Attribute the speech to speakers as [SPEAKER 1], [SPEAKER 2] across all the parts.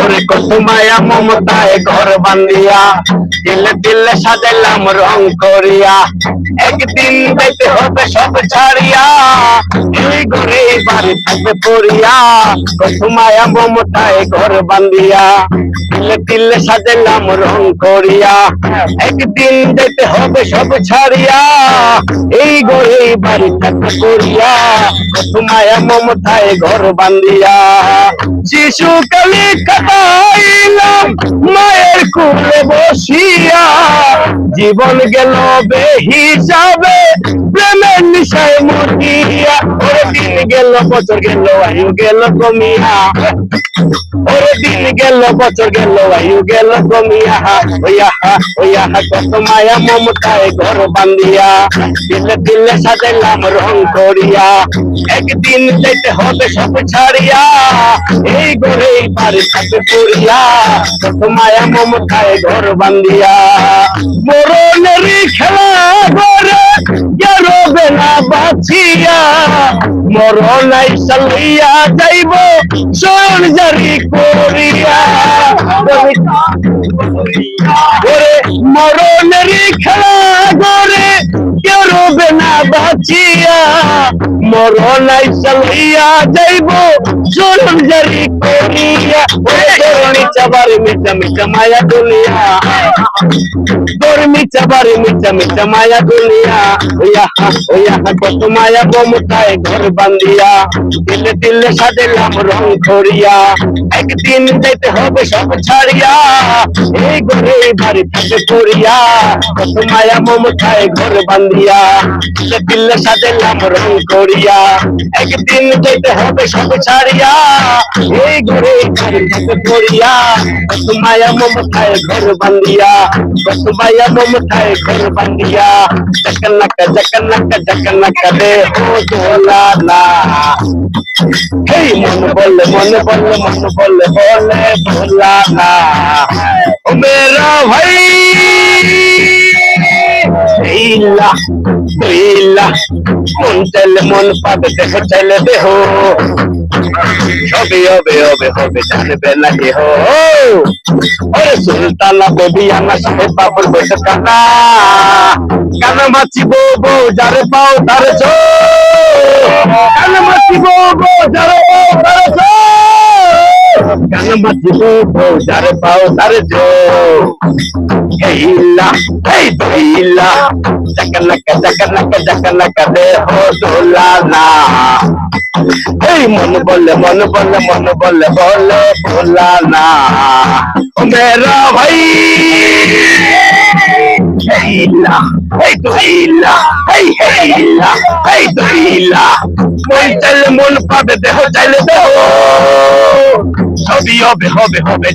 [SPEAKER 1] ওরে কত মমতায় ঘর বান্দিয়া দিলে দিলে সাজাইলাম রং করিয়া। একদিন যাইতে হবে সব ছাড়িয়া এই ঘরে বাড়ি থাকবে পড়িয়া। কত মমতায় ঘর বান্দিয়া দিলে দিলে সাজাইলাম রং করিয়া। একদিন যাইতে হবে সব ছাড়িয়া, এই ঘরে বাড়ি থাকবে পড়িয়া। কত মমতায় ঘর কালি কাটাইলাম মায়ের কুলে বসিয়া। জীবন গেল বে হিসাবে প্রেমের নিশায় মরিয়া ওরে দিন গেল, বছর গেল, আয়ু গেল কমিয়া। ওরে দিন গেল, বছর গেল, আয়ু গেল কমিয়া। ওইয়া ওইয়া কত মায়া মমতায় ঘর বান্দিয়া দিলে দিলে সাজাইলাম রং করিয়া। একদিন যেতে হবে সব ছাড়িয়া। এই ঘরে থাকবে পড়িয়া কত মায়া মমতায় ঘর মরণেরই খেলা বাঁচিয়া মরণাই সালিয়া যাইব শরণ জারি করিয়া। ওরে মরণেরই খেলা করে কেউ রবে না বাঁচিয়া। মরণাই সালিয়া যাইব শরণ জারি করিয়া। চাবার মিঠা মিঠা মায়া দুনিয়া তোর মিঠা বাড়ি মিঠা মিঠা মায়া দুনিয়া ওয়া ওয়া কত মায়া মমতায় ঘর বান্দিয়া দিলে দিলে সাজেলাম রং করিয়া একদিন যাইতে হবে সব ছাড়িয়া এই ঘরে বাড়ি থাকে পড়িয়া কত মায়া মমতায় ঘর বান্দিয়া দিলে দিলে সাজেলাম রং করিয়া একদিন যাইতে হবে সব ছাড়িয়া এই ঘরে বাড়ি থাকে পড়িয়া কত মায়া মমতায় ঘর বান্দিয়া কত মায়া মমতায় ঘর বান্দিয়া জকনক জকনক জকনক দে হো দোলালা হেই মন বলে মন বলে মন বলে বলে দোলালা ও মেরা ভাই ইল্লা ইল্লা মন চলে মন পাবে দেহ চলে দেহ। হবে হবে হবে হবে, জানবে না কে হো ওরে সুলতানা বেবি, আমার সাথে পাপড় বসে কানা। কানা মাছি বো বো যারে পাও তারে চো। কানা মাছি যারে এই মন বলে মন বলে মন বলে বলে ভোলা না মেরা ভাই হেইলা এই হেইলা মন চাইলে মন পাবে, দেহ চাইলে দেহ। সবই হবে হবে হবে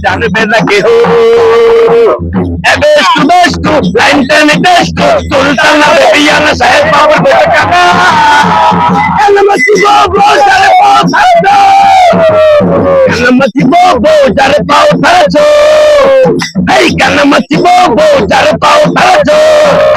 [SPEAKER 1] pao taracho.